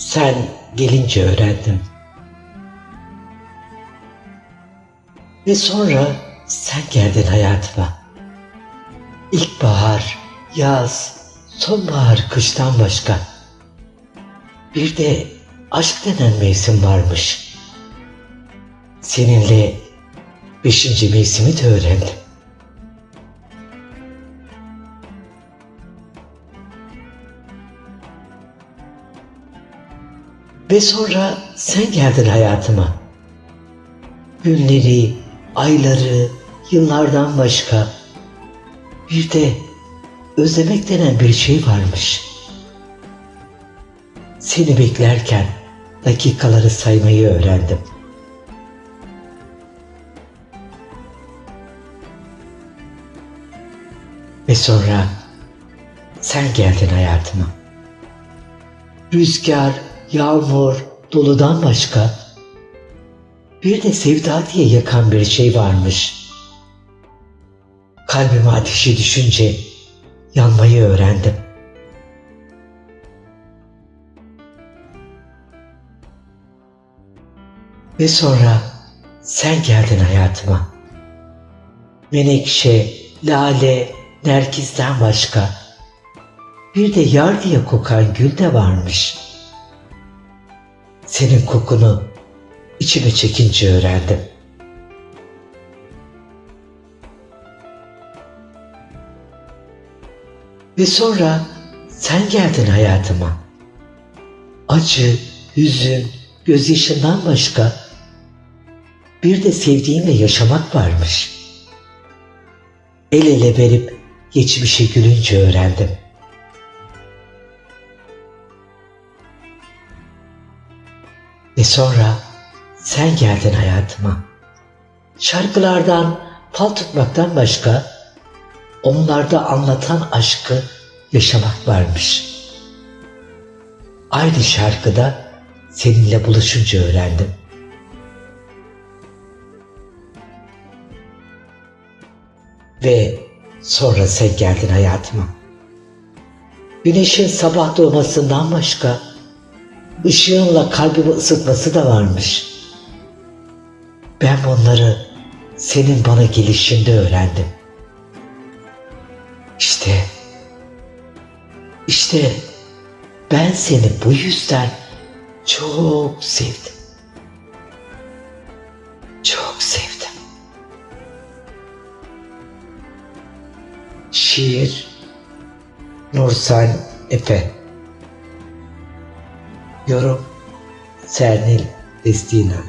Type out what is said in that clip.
sen gelince öğrendim. Ve sonra sen geldin hayatıma. İlkbahar, yaz, sonbahar, kıştan başka. Bir de aşk denen mevsim varmış. Seninle beşinci mevsimi de öğrendim. Ve sonra sen geldin hayatıma. Günleri, ayları, yıllardan başka. Bir de özlemek denen bir şey varmış. Seni beklerken dakikaları saymayı öğrendim. Ve sonra sen geldin hayatıma. Rüzgar, yağmur, doludan başka bir de sevda diye yakan bir şey varmış. Kalbime ateşi düşünce yanmayı öğrendim. Ve sonra sen geldin hayatıma. Menekşe, lale, nergizden başka bir de yar diye kokan gül de varmış. Senin kokunu içime çekince öğrendim. Ve sonra sen geldin hayatıma. Acı, hüzün, gözyaşından başka bir de sevdiğimle yaşamak varmış. El ele verip geçmişe gülünce öğrendim. Ve sonra sen geldin hayatıma. Şarkılardan, fal tutmaktan başka onlarda anlatan aşkı yaşamak varmış. Aynı şarkıda seninle buluşunca öğrendim. Ve sonra sen geldin hayatıma. Güneşin sabah doğmasından başka ışığınla kalbimi ısıtması da varmış. Ben bunları senin bana gelişinde öğrendim. İşte, işte ben seni bu yüzden çok sevdim. Çok sevdim. Şiir Nursan Efe Yorum. Sernil Destina